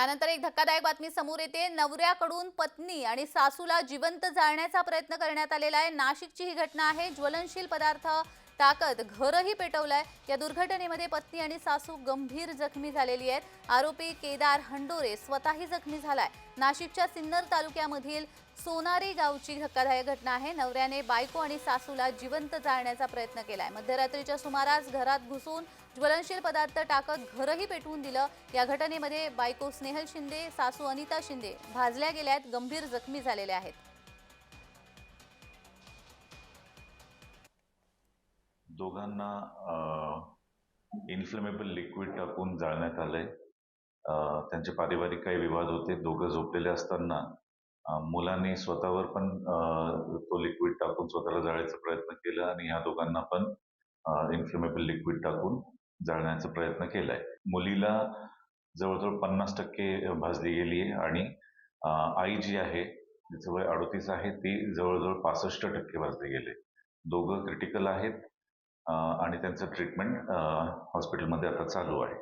यानंतर एक धक्कादायक बातमी समोर येते. नवऱ्याकडून पत्नी आणि सासूला जिवंत जाळण्याचा प्रयत्न करण्यात आलेला आहे. नाशिकची ही घटना आहे. ज्वलनशील पदार्थ टाकत घरही पेटवलंय. या दुर्घटनेमध्ये पत्नी आणि सासू गंभीर जखमी झालेली आहेत. आरोपी केदार हंडोरे स्वतःही जखमी झालाय. नाशिकच्या सिन्नर तालुक्यामधील सोनारी गावची धक्कादायक घटना आहे. नवऱ्याने बायको आणि सासूला जिवंत जाळण्याचा प्रयत्न केलाय. मध्यरात्रीच्या सुमारास घरात घुसून ज्वलनशील पदार्थ टाकत घरही पेटवून दिलं. या घटनेमध्ये बायको स्नेहल शिंदे सासू अनिता शिंदे भाजल्या गेल्या आहेत गंभीर जखमी झालेल्या आहेत. दोघांना इन्फ्लेमेबल लिक्विड टाकून जाळण्यात आलंय. त्यांचे पारिवारिक काही विवाद होते. दोघं झोपलेले असताना मुलांनी स्वतःवर पण तो लिक्विड टाकून स्वतःला जाळायचा प्रयत्न केला आणि ह्या दोघांना पण इन्फ्लेमेबल लिक्विड टाकून जाळण्याचा प्रयत्न केलाय. मुलीला जवळजवळ पन्नास टक्के भाजली गेली आहे आणि आई जी आहे तिचं वय अडोतीस आहे ती जवळजवळ पासष्ट टक्के भाजली गेले दोघं क्रिटिकल आहेत. आणि त्यांचं ट्रीटमेंट हॉस्पिटलमध्ये आता चालू आहे.